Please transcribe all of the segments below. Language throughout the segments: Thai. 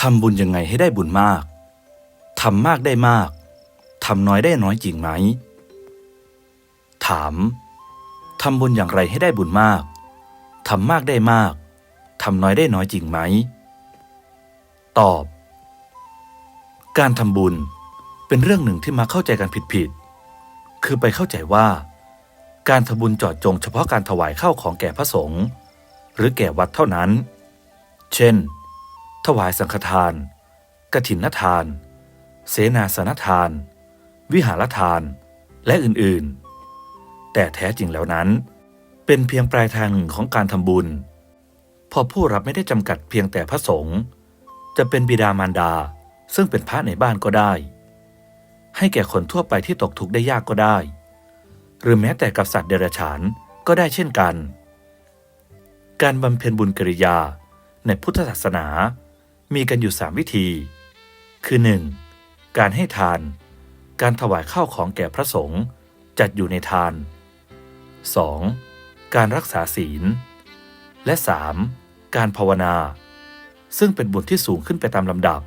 ทำบุญยังไงให้ได้บุญมาก ทำมากได้มาก ทำน้อยได้น้อยจริงไหม ถาม ทำบุญอย่างไรให้ได้บุญมาก ทำมากได้มาก ทำน้อยได้น้อยจริงไหม ตอบ การทำบุญเป็นเรื่องหนึ่งที่มาเข้าใจกันผิดๆ คือไปเข้าใจว่า การทำบุญจาะจงเฉพาะการถวายข้าวของแก่พระสงฆ์หรือแก่วัดเท่านั้น เช่น วายสังฆทานกฐินทาน เสนาสนทาน วิหารทาน และอื่นๆ แต่แท้จริงแล้วนั้น เป็นเพียงปลายทางหนึ่งของการทำบุญ พอผู้รับไม่ได้จำกัดเพียงแต่พระสงฆ์จะเป็นบิดามารดาซึ่งเป็นพระในบ้านก็ได้ ให้แก่คนทั่วไปที่ตกทุกข์ได้ยากก็ได้ หรือแม้แต่กับสัตว์เดรัจฉานก็ได้เช่นกัน การบำเพ็ญบุญกิริยาในพุทธศาสนา มีกันอยู่สามวิธี คือ 1. การให้ทาน การถวายข้าวของแก่พระสงฆ์จัดอยู่ในทาน 2. การรักษาศีล และ 3. การภาวนา ซึ่งเป็นบุญที่สูงขึ้นไปตามลำดับ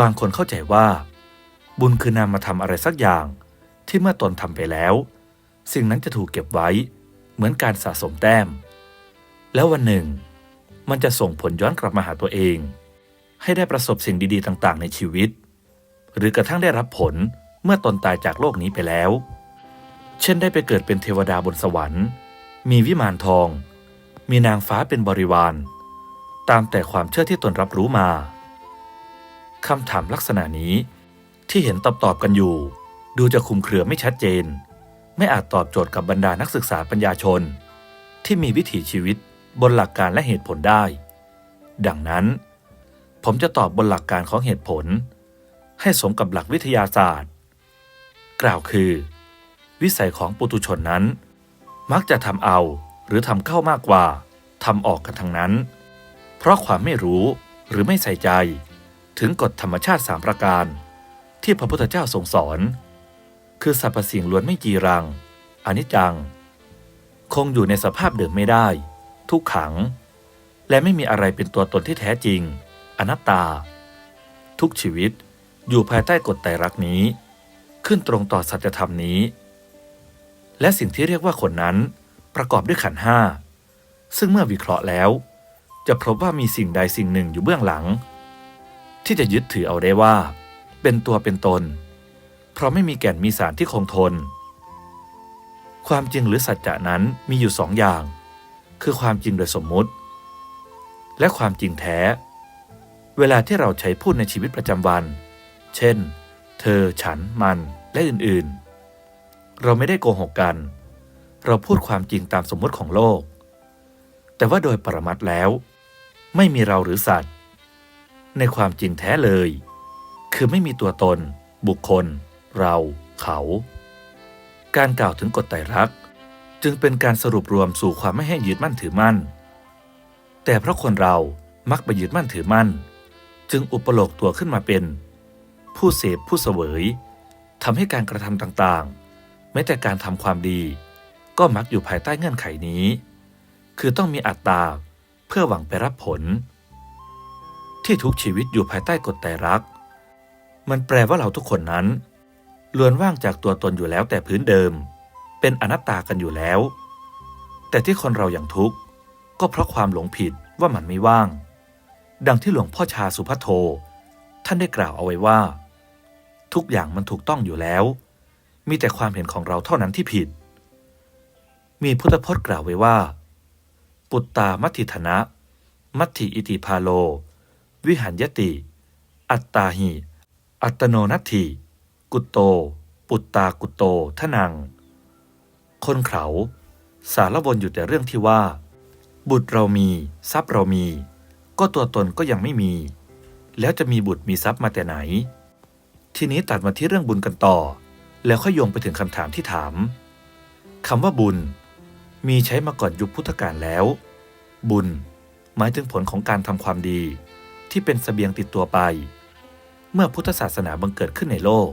บางคนเข้าใจว่า บุญคือนำมาทำอะไรสักอย่างที่เมื่อตนทำไปแล้ว สิ่งนั้นจะถูกเก็บไว้เหมือนการสะสมแต้ม แล้ววันหนึ่ง มันจะส่งผลย้อนกลับมาหาตัวเอง ให้ได้ประสบสิ่งดีๆต่างๆ ในชีวิต หรือกระทั่งได้รับผลเมื่อตนตายจากโลกนี้ไปแล้ว เช่นได้ไปเกิดเป็นเทวดาบนสวรรค์ มีวิมานทอง มีนางฟ้าเป็นบริวาร ตามแต่ความเชื่อที่ตนรับรู้มาคำถามลักษณะนี้ที่เห็นตอบตอบกันอยู่ ดูจะคุมเครือไม่ชัดเจน ไม่อาจตอบโจทย์กับบรรดานักศึกษาปัญญาชน ที่มีวิถีชีวิต บนหลักการและเหตุผลได้ ดังนั้น ผมจะตอบบนหลักการของเหตุผล ให้สมกับหลักวิทยาศาสตร์ กล่าวคือ วิสัยของปุตุชนนั้น มักจะทำเอาหรือทำเข้ามากกว่าทำออกกันทั้งนั้น เพราะความไม่รู้หรือไม่ใส่ใจ ถึงกฎธรรมชาติสามประการ ที่พระพุทธเจ้าทรงสอน คือสรรพสิ่งล้วนไม่จีรังอนิจจัง คงอยู่ในสภาพเดิมไม่ได้ ทุกขัง และไม่มีอะไรเป็นตัวตนที่แท้จริง อนัตตา ทุกชีวิตอยู่ภายใต้กฎไตรลักษณ์นี้ ขึ้นตรงต่อสัจธรรมนี้ และสิ่งที่เรียกว่าคนนั้นประกอบด้วยขันห้าซึ่งเมื่อวิเคราะห์แล้ว จะพบว่ามีสิ่งใดสิ่งหนึ่งอยู่เบื้องหลัง ที่จะยึดถือเอาได้ว่า เป็นตัวเป็นตน เพราะไม่มีแก่นมีสารที่คงทน ความจริงหรือสัจจะนั้นมีอยู่สองอย่าง คือความจริงโดยสมมุติ และความจริงแท้ เวลาที่เราใช้พูดในชีวิตประจำวัน เช่น เธอ ฉัน มัน และอื่นๆ เราไม่ได้โกหกกัน เราพูดความจริงตามสมมติของโลก แต่ว่าโดยปรมัตถ์แล้ว ไม่มีเราหรือสัตว์ ในความจริงแท้เลย คือไม่มีตัวตน บุคคล เรา เขา การกล่าวถึงกฎไตรลักษณ จึงเป็นการสรุปรวมสู่ความไม่ให้ยึดมั่นถือมั่น แต่เพราะคนเรามักไปยึดมั่นถือมั่น จึงอุปโลกตัวขึ้นมาเป็น ผู้เสพผู้เสวยทำให้การกระทำต่างๆ แม้แต่การทำความดี ก็มักอยู่ภายใต้เงื่อนไขนี้ คือต้องมีอัตตาเพื่อหวังไปรับผล ที่ทุกชีวิตอยู่ภายใต้กฎไตรลัก มันแปลว่าเราทุกคนนั้นล้วนว่างจากตัวตนอยู่แล้วแต่พื้นเดิม เป็นอนัตตากันอยู่แล้ว แต่ที่คนเราอย่างทุกข์ก็เพราะความหลงผิดว่ามันไม่ว่าง ดังที่หลวงพ่อชาสุพัทโท ท่านได้กล่าวเอาไว้ว่า ทุกอย่างมันถูกต้องอยู่แล้ว มีแต่ความเห็นของเราเท่านั้นที่ผิด มีพุทธพจน์กล่าวไว้ว่า ปุตตามัติธนะ มัติอิติพาโล วิหันยติ อัตตาหิ อัตโนนัตถิ กุตโต ปุตตากุตโตทนัง คนเขา สารวนอยู่แต่เรื่องที่ว่า บุตรเรามี ทรัพย์เรามี ก็ตัวตนก็ยังไม่มี แล้วจะมีบุตรมีทรัพย์มาแต่ไหน ทีนี้ตัดมาที่เรื่องบุญกันต่อ แล้วค่อยโยงไปถึงคำถามที่ถามคำว่าบุญ มีใช้มาก่อนยุคพุทธกาลแล้ว บุญ หมายถึงผลของการทำความดี ที่เป็นเสบียงติดตัวไป เมื่อพุทธศาสนาบังเกิดขึ้นในโลก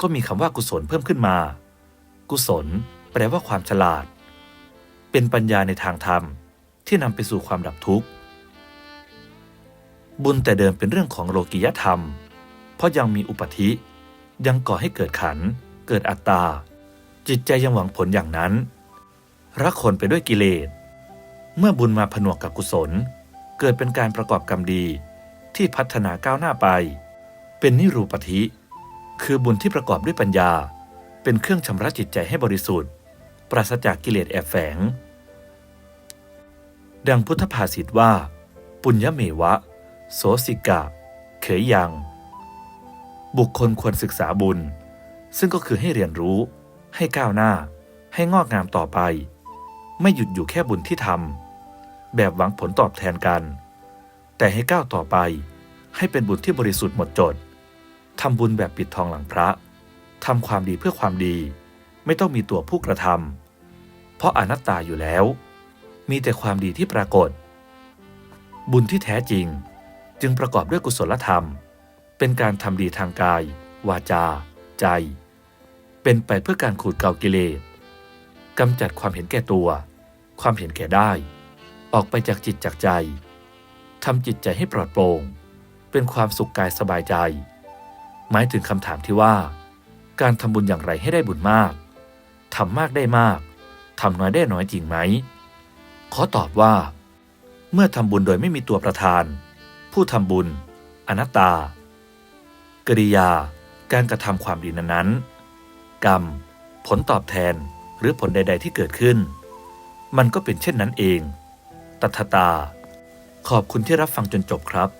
ก็มีคำว่ากุศลเพิ่มขึ้นมา กุศล แปลว่าความฉลาด เป็นปัญญาในทางธรรมที่นำไปสู่ความดับทุกข์ บุญแต่เดิมเป็นเรื่องของโลกิยธรรม เพราะยังมีอุปธิยังก่อให้เกิดขัน เกิดอัตตา จิตใจยังหวังผลอย่างนั้น รักคนไปด้วยกิเลส เมื่อบุญมาผนวกกับกุศล เกิดเป็นการประกอบกรรมดีที่พัฒนาก้าวหน้าไป เป็นนิรูปธิ คือบุญที่ประกอบด้วยปัญญา เป็นเครื่องชำระจิตใจให้บริสุทธิ์ ราศจากกิเลสแอบแฝง ดังพุทธภาษิตว่า ปุญญเมวะ โสสิกะ เขยยัง บุคคลควรศึกษาบุญ ซึ่งก็คือให้เรียนรู้ ให้ก้าวหน้า ให้งอกงามต่อไป ไม่หยุดอยู่แค่บุญที่ทำแบบหวังผลตอบแทนกัน แต่ให้ก้าวต่อไป ให้เป็นบุญที่บริสุทธิ์หมดจดทำบุญแบบปิดทองหลังพระทำความดีเพื่อความดี ไม่ต้องมีตัวผู้กระทำ เพราะอนัตตาอยู่แล้ว มีแต่ความดีที่ปรากฏ บุญที่แท้จริงจึงประกอบด้วยกุศลธรรม เป็นการทำดีทางกาย วาจา ใจ เป็นไปเพื่อการขูดเกลากิเลสกำจัดความเห็นแก่ตัว ความเห็นแก่ได้ ออกไปจากจิตจากใจทำจิตใจให้ปลอดโปร่ง เป็นความสุขกายสบายใจ หมายถึงคำถามที่ว่า การทำบุญอย่างไรให้ได้บุญมากทำมากได้มาก ทำน้อยได้น้อยจริงไหม ขอตอบว่า เมื่อทำบุญโดยไม่มีตัวประธาน ผู้ทำบุญ อนัตตา กริยา การกระทำความดีนั้นๆ กรรม ผลตอบแทนหรือผลใด ๆ ที่เกิดขึ้น มันก็เป็นเช่นนั้นเอง ตัทตา ขอบคุณที่รับฟังจนจบครับ